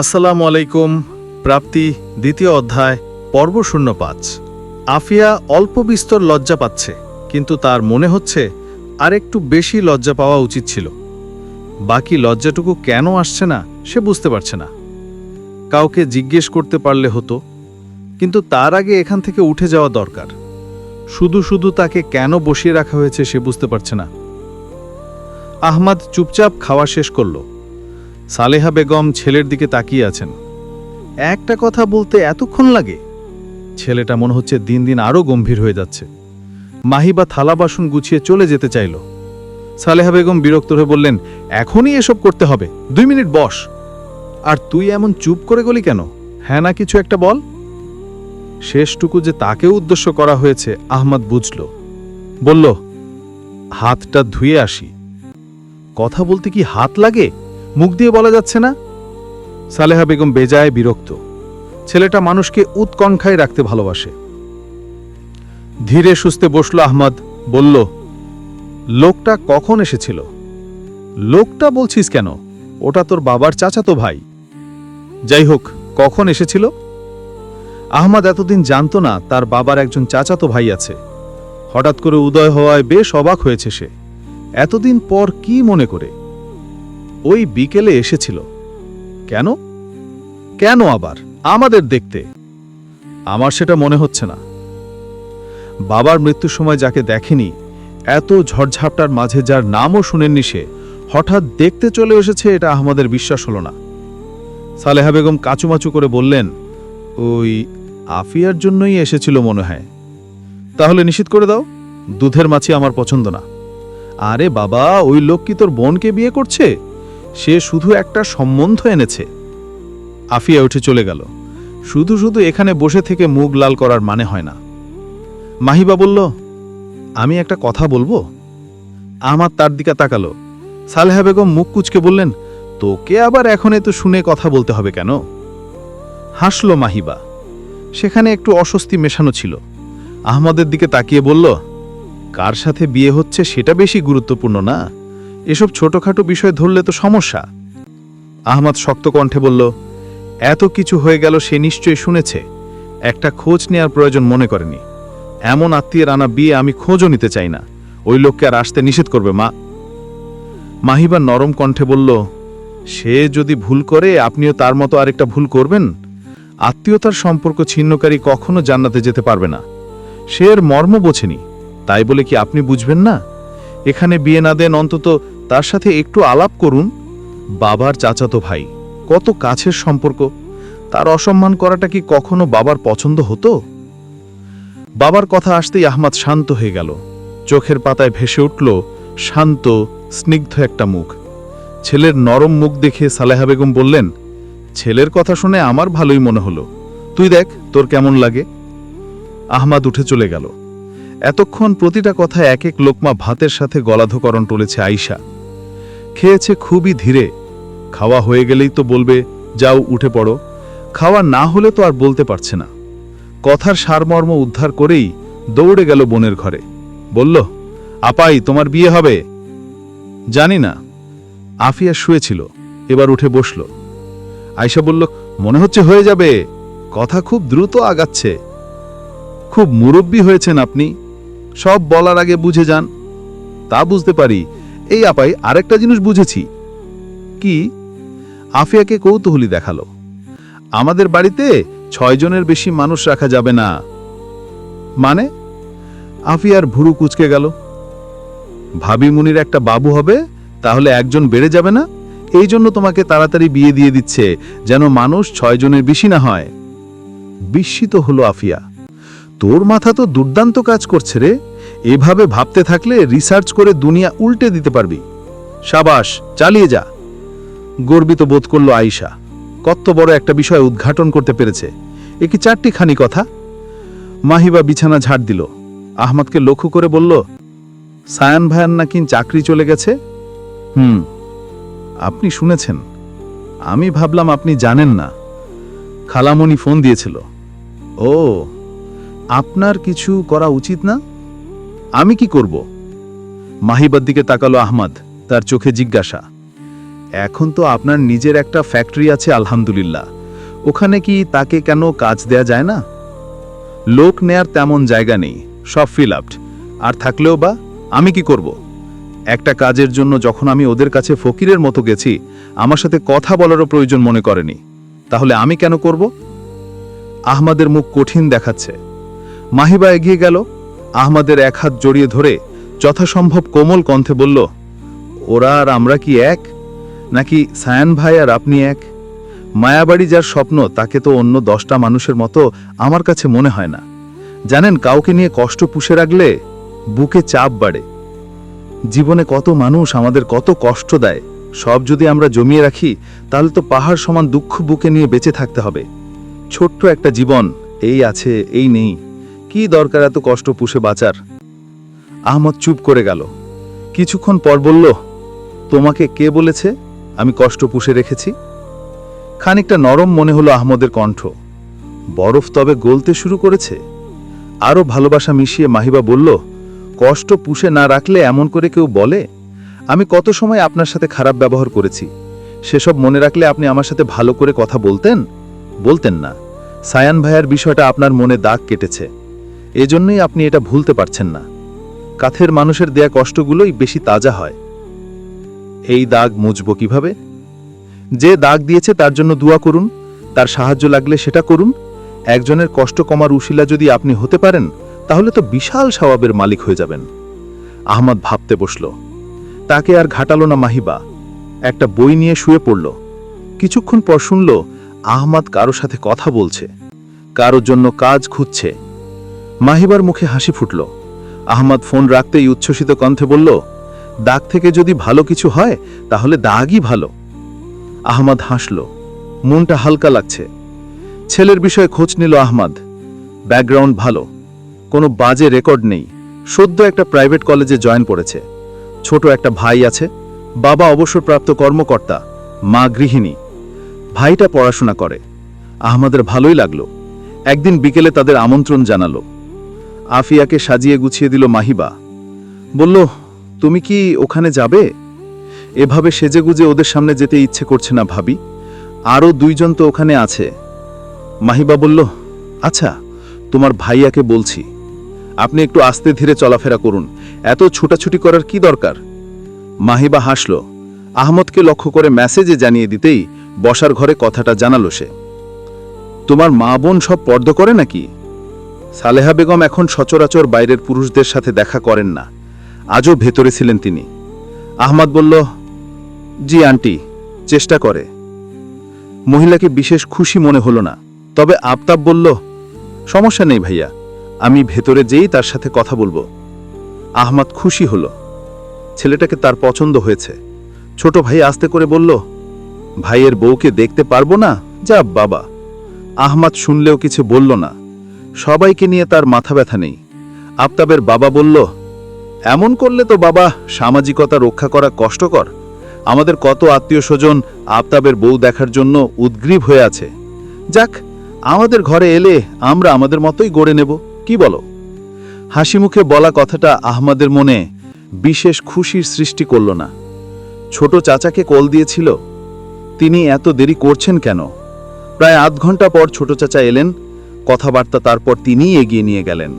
আসসালামু আলাইকুম, প্রাপ্তি, দ্বিতীয় অধ্যায়, পর্ব শূন্য পাঁচ। আফিয়া অল্প বিস্তর লজ্জা পাচ্ছে, কিন্তু তার মনে হচ্ছে আর একটু বেশি লজ্জা পাওয়া উচিত ছিল। বাকি লজ্জাটুকু কেন আসছে না, সে বুঝতে পারছে না। কাউকে জিজ্ঞেস করতে পারলে হতো, কিন্তু তার আগে এখান থেকে উঠে যাওয়া দরকার। শুধু শুধু তাকে কেন বসিয়ে রাখা হয়েছে সে বুঝতে পারছে না। আহমাদ চুপচাপ খাওয়া শেষ করল। সালেহা বেগম ছেলের দিকে তাকিয়ে আছেন। একটা কথা বলতে এতক্ষণ লাগে? ছেলেটা মনে হচ্ছে দিন দিন আরও গম্ভীর হয়ে যাচ্ছে। মাহিবা থালা বাসন গুছিয়ে চলে যেতে চাইল। সালেহা বেগম বিরক্ত হয়ে বললেন, এখনই এসব করতে হবে। দুই মিনিট বস। আর তুই এমন চুপ করে গলি কেন? হ্যাঁ না কিছু একটা বল। শেষটুকু যে তাকে উদ্দেশ্য করা হয়েছে, আহমদ বুঝল। বলল, হাতটা ধুয়ে আসি। কথা বলতে কি হাত লাগে? মুখ দিয়ে বলা যাচ্ছে না? সালেহা বেগম বেজায় বিরক্ত। ছেলেটা মানুষকে উৎকণ্ঠায় রাখতে ভালোবাসে। ধীরে সুস্থে বসল আহমদ, বলল, লোকটা কখন এসেছিল? লোকটা বলছিস কেন? ওটা তোর বাবার চাচাতো ভাই। যাই হোক, কখন এসেছিল? আহমদ এতদিন জানতো না তার বাবার একজন চাচাতো ভাই আছে। হঠাৎ করে উদয় হওয়ায় বেশ অবাক হয়েছে সে। এতদিন পর কি মনে করে? ওই বিকেলে এসেছিল। কেন? কেন আবার? আমাদের দেখতে। আমার সেটা মনে হচ্ছে না। বাবার মৃত্যুর সময় যাকে দেখেনি, এত ঝড়ঝাপটার মাঝে যার নামও শুনেননি সে, হঠাৎ দেখতে চলে এসেছে এটা আমাদের বিশ্বাস হলো না। সালেহা বেগম কাচুমাচু করে বললেন, ওই আফিয়ার জন্যই এসেছিল মনে হয়। তাহলে নিশ্চিত করে দাও, দুধের মাছি আমার পছন্দ না। আরে বাবা, ওই লোক কি তোর বোনকে বিয়ে করছে? সে শুধু একটা সম্বন্ধ এনেছে। আফিয়া উঠে চলে গেল। শুধু শুধু এখানে বসে থেকে মুখ লাল করার মানে হয় না। মাহিবা বলল, আমি একটা কথা বলব? আমার তার দিকে তাকালো। সালেহা বেগম মুখ কুচকে বললেন, তোকে আবার এখন এত শুনে কথা বলতে হবে কেন? হাসল মাহিবা। সেখানে একটু অস্বস্তি মেশানো ছিল। আহমদের দিকে তাকিয়ে বলল, কার সাথে বিয়ে হচ্ছে সেটা বেশি গুরুত্বপূর্ণ না? এসব ছোটখাটো বিষয় ধরলে তো সমস্যা। আহমদ শক্ত কণ্ঠে বলল, এত কিছু হয়ে গেল সে নিশ্চয়ই শুনেছে। একটা খোঁজ নেওয়ার প্রয়োজন মনে করেনি। এমন আত্মীয়ের আনা বিয়ে আমি খোঁজও নিতে চাই না। ওই লোককে আর আসতে নিষেধ করবে, মা। মাহিবা নরম কণ্ঠে বলল, সে যদি ভুল করে, আপনিও তার মতো আরেকটা ভুল করবেন? আত্মীয়তার সম্পর্ক ছিন্নকারী কখনো জান্নাতে যেতে পারবে না। সে এর মর্ম বোঝেনি। তাই বলে কি আপনি বুঝবেন না? এখানে বিয়ে না দেন অন্তত তার সাথে একটু আলাপ করুন। বাবার চাচাতো ভাই, কত কাছের সম্পর্ক। তার অসম্মান করাটা কি কখনো বাবার পছন্দ হতো? বাবার কথা আসতেই আহমাদ শান্ত হয়ে গেল। চোখের পাতায় ভেসে উঠল শান্ত, স্নিগ্ধ একটা মুখ। ছেলের নরম মুখ দেখে সালেহা বেগম বললেন, ছেলের কথা শুনে আমার ভালোই মনে হলো। তুই দেখ, তোর কেমন লাগে? আহমাদ উঠে চলে গেল। এতক্ষণ প্রতিটা কথা এক এক লোকমা ভাতের সাথে গলাধকরণ টলেছে আইসা খেয়েছে খুবই ধীরে। খাওয়া হয়ে গেলেই তো বলবে, যাও, উঠে পড়ো। খাওয়া না হলে তো আর বলতে পারছে না। কথার সারমর্ম উদ্ধার করেই দৌড়ে গেল বোনের ঘরে। বলল, আপাই, তোমার বিয়ে হবে? জানি না। আফিয়া শুয়েছিল, এবার উঠে বসল। আয়শা বলল, মনে হচ্ছে হয়ে যাবে। কথা খুব দ্রুত আগাচ্ছে। খুব মুরব্বী হয়েছেন আপনি। সব বলার আগে বুঝে যান। তা বুঝতে পারি। এই আপাই আরেকটা জিনিস বুঝেছি। কি? আফিয়াকে কৌতূহলী দেখাল। আমাদের বাড়িতে ছয় জনের বেশি মানুষ রাখা যাবে না। মানে? আফিয়ার ভুরু কুচকে গেল। ভাবি মুনির একটা বাবু হবে, তাহলে একজন বেড়ে যাবে না? এই জন্য তোমাকে তাড়াতাড়ি বিয়ে দিয়ে দিচ্ছে, যেন মানুষ ছয় জনের বেশি না হয়। বিস্মিত হলো আফিয়া। তোর মাথা তো দুর্দান্ত কাজ করছে রে। এভাবে ভাবতে থাকলে রিসার্চ করে দুনিয়া উল্টে দিতে পারবি। সাবাস, চালিয়ে যা। গর্বিত বোধ করল আয়শা। কত বড় একটা বিষয় উদ্ঘাটন করতে পেরেছে। এ কি চারটি খানি কথা? মাহিবা বিছানা ঝাড় দিল। আহমদকে লক্ষ্য করে বলল, সায়ান ভায়ান নাকি চাকরি চলে গেছে? হুম। আপনি শুনেছেন। আমি ভাবলাম আপনি জানেন না। খালামণি ফোন দিয়েছিল। ও আপনার কিছু করা উচিত না? আমি কি করব? মাহিবার দিকে তাকালো আহমদ, তার চোখে জিজ্ঞাসা। এখন তো আপনার নিজের একটা ফ্যাক্টরি আছে, আলহামদুলিল্লাহ। ওখানে কি তাকে কেন কাজ দেয়া যায় না? লোক নেয়ার তেমন জায়গা নেই, সব ফিল আপড আর থাকলেও বা, আমি কি করব? একটা কাজের জন্য যখন আমি ওদের কাছে ফকিরের মতো গেছি, আমার সাথে কথা বলারও প্রয়োজন মনে করেনি। তাহলে আমি কেন করব? আহমাদের মুখ কঠিন দেখাচ্ছে। মাহিবা এগিয়ে গেল। আহমাদের এক হাত জড়িয়ে ধরে যথাসম্ভব কোমল কণ্ঠে বলল, ওরা আর আমরা কি এক? নাকি সায়ান ভাই আর আপনি এক? মায়াবাড়ি যার স্বপ্ন, তাকে তো অন্য দশটা মানুষের মতো আমার কাছে মনে হয় না। জানেন, কাউকে নিয়ে কষ্ট পুষে রাখলে বুকে চাপ বাড়ে। জীবনে কত মানুষ আমাদের কত কষ্ট দেয়। সব যদি আমরা জমিয়ে রাখি, তাহলে তো পাহাড় সমান দুঃখ বুকে নিয়ে বেঁচে থাকতে হবে। ছোট্ট একটা জীবন, এই আছে, এই নেই। কি দরকার এত কষ্ট পুষে বাঁচার? আহমদ চুপ করে গেল। কিছুক্ষণ পর বলল, তোমাকে কে বলেছে আমি কষ্ট পুষে রেখেছি? খানিকটা নরম মনে হলো আহমদের কণ্ঠ। বরফ তবে গলতে শুরু করেছে। আরও ভালোবাসা মিশিয়ে মাহিবা বলল, কষ্ট পুষে না রাখলে এমন করে কেউ বলে? আমি কত সময় আপনার সাথে খারাপ ব্যবহার করেছি। সেসব মনে রাখলে আপনি আমার সাথে ভালো করে কথা বলতেন? বলতেন না। সায়ান ভাইয়ার বিষয়টা আপনার মনে দাগ কেটেছে। এজন্যই আপনি এটা ভুলতে পারছেন না। কাথের মানুষের দেয়া কষ্টগুলোই বেশি তাজা হয়। এই দাগ মুছব কীভাবে? যে দাগ দিয়েছে তার জন্য দোয়া করুন, তার সাহায্য লাগলে সেটা করুন। একজনের কষ্ট কমার উশিলা যদি আপনি হতে পারেন, তাহলে তো বিশাল স্বভাবের মালিক হয়ে যাবেন। আহমদ ভাবতে বসল। তাকে আর ঘাটালো না মাহিবা। একটা বই নিয়ে শুয়ে পড়ল। কিছুক্ষণ পর শুনল, আহমদ কারও সাথে কথা বলছে। কারোর জন্য কাজ খুঁজছে। মাহিবার মুখে হাসি ফুটল। আহমদ ফোন রাখতেই উচ্ছ্বসিত কণ্ঠে বলল, দাগ থেকে যদি ভালো কিছু হয়, তাহলে দাগই ভালো। আহমদ হাসল। মনটা হালকা লাগছে। ছেলের বিষয়ে খোঁজ নিল আহমদ। ব্যাকগ্রাউন্ড ভালো। কোনো বাজে রেকর্ড নেই। সদ্য একটা প্রাইভেট কলেজে জয়েন পড়েছে। ছোট একটা ভাই আছে। বাবা অবসরপ্রাপ্ত কর্মকর্তা, মা গৃহিণী। ভাইটা পড়াশোনা করে। আহমদের ভালোই লাগল। একদিন বিকেলে তাদের আমন্ত্রণ জানালো। আফিয়াকে সাজিয়ে গুছিয়ে দিল মাহিবা। বলল, তুমি কি ওখানে যাবে? এভাবে সেজেগুজে ওদের সামনে যেতে ইচ্ছে করছে না ভাবি। আরও দুইজন তো ওখানে আছে। মাহিবা বলল আচ্ছা তোমার ভাইয়াকে বলছি। আপনি একটু আস্তে ধীরে চলাফেরা করুন। এত ছুটাছুটি করার কি দরকার? মাহিবা হাসল, আহমদকে লক্ষ্য করে মেসেজে জানিয়ে দিতেই বসার ঘরে কথাটা জানালো সে। তোমার মা বোন সব পর্দ করে নাকি? সালেহা বেগম এখন সচরাচর বাইরের পুরুষদের সাথে দেখা করেন না। আজও ভেতরে ছিলেন তিনি। আহমদ বলল, জি, আন্টি, চেষ্টা করে। মহিলাকে বিশেষ খুশি মনে হলো না। তবে আফতাব বলল, সমস্যা নেই ভাইয়া, আমি ভেতরে যেই তার সাথে কথা বলব। আহমদ খুশি হলো। ছেলেটাকে তার পছন্দ হয়েছে। ছোট ভাই আস্তে করে বলল, ভাইয়ের বউকে দেখতে পারব না? যা বাবা। আহমদ শুনলেও কিছু বলল না। সবাইকে নিয়ে তার মাথা ব্যথা নেই। আফতাবের বাবা বলল, এমন করলে তো বাবা সামাজিকতা রক্ষা করা কষ্টকর। আমাদের কত আত্মীয় স্বজন আফতাবের বউ দেখার জন্য উদ্গ্রীব হয়ে আছে। যাক, আমাদের ঘরে এলে আমরা আমাদের মতোই গড়ে নেব, কি বলো? হাসি মুখে বলা কথাটা আহমদের মনে বিশেষ খুশির সৃষ্টি করল না। ছোট চাচাকে কল দিয়েছিল, তিনি এত দেরি করছেন কেন? প্রায় আধ ঘণ্টা পর ছোট চাচা এলেন কথাবার্তা তারপর তিনিই এগিয়ে নিয়ে গেলেন।